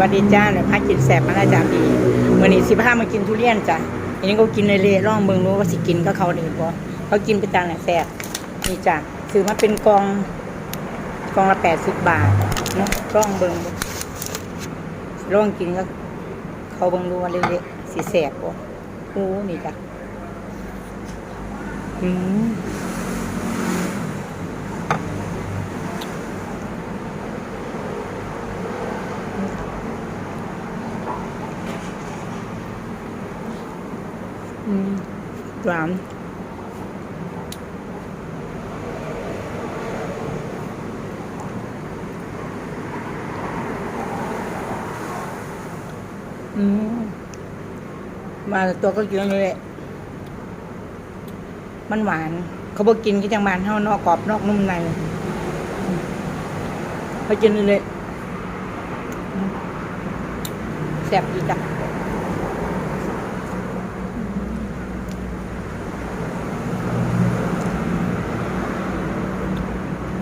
วัสดีจ้าเนี่ยพากินแสบมาแล้วจ้าพี่มื่อนี้สิพามากินทุเรียนจ้ะอันนี้ก็กินเลยเลยๆร่องเบิ่งรู้ว่าสิกินก็เขาดีกว่าเขากินไปจานเนี่แสบนี่จ้ะซื้อมาเป็นกองกองละแปดสิบบาทเนาะร่องเบิ่งร่องกินก็เขาเบิ่งรู้ว่าเละๆสิแสบบ่โอ้นี่จ้ะอืม หวานอืมมาตัวก็กินเลย มันหวาน เขาบอกกินก็จังบานเท่านอกกรอบนอกนุ่มในเขากินเลยแซ่บดีจ้ะ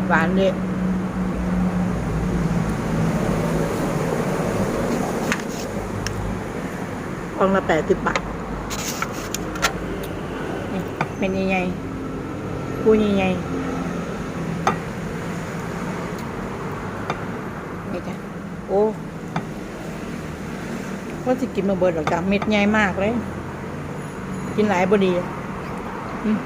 หวานเลยกล่องละแปดสิบบาทนี่เป็นยังไงกูยังไงนี่จ้ะโอ้ว่าจะกินมาเบิดหรอกจ้ะเม็ดใหญ่มากเลย กินหลายบดีอืม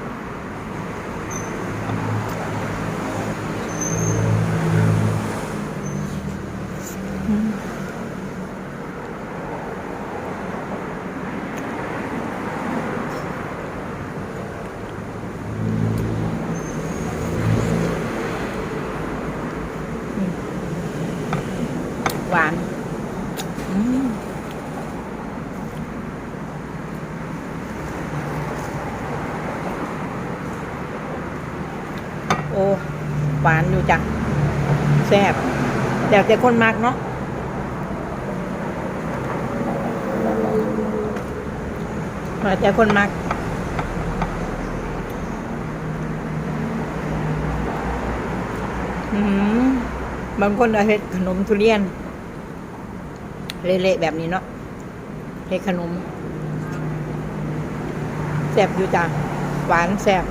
หวานอืมโอ้หวานอยู่จ้ะแซ่บแต่แต่คนมากเนาะแล้วแต่คนมากอืมบางคนเอาเฮ็ดขนมทุเรียน เละๆแบบนี้เนาะเฮ็ดขนมแซ่บอยู่จ้ะหวานแซ่บ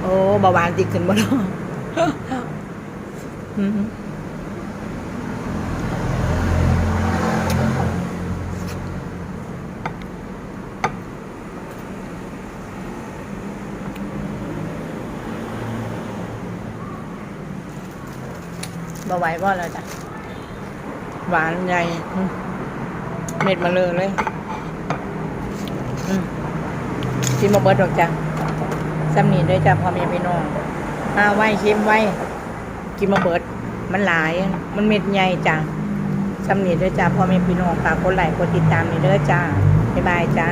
โอ้เบาหวานติดขึ้นบ่เนาะ บ่ไหวบ่แล้วจ้ะ หวานใหญ่เม็ดมาเลยเลยอืมกินมาเบิดดอกจ้ะซ้ำนีด้วยจ้ะพ่อแม่พี่น้องมาไว้ชิมไว้กินมาเบิด มันหลาย มันเม็ดใหญ่จ้ะซ้ำนีด้วยจ้ะพ่อแม่พี่น้องฝากกดไลค์กดติดตามนี่เด้อจ้าบ๊ายบายจ้า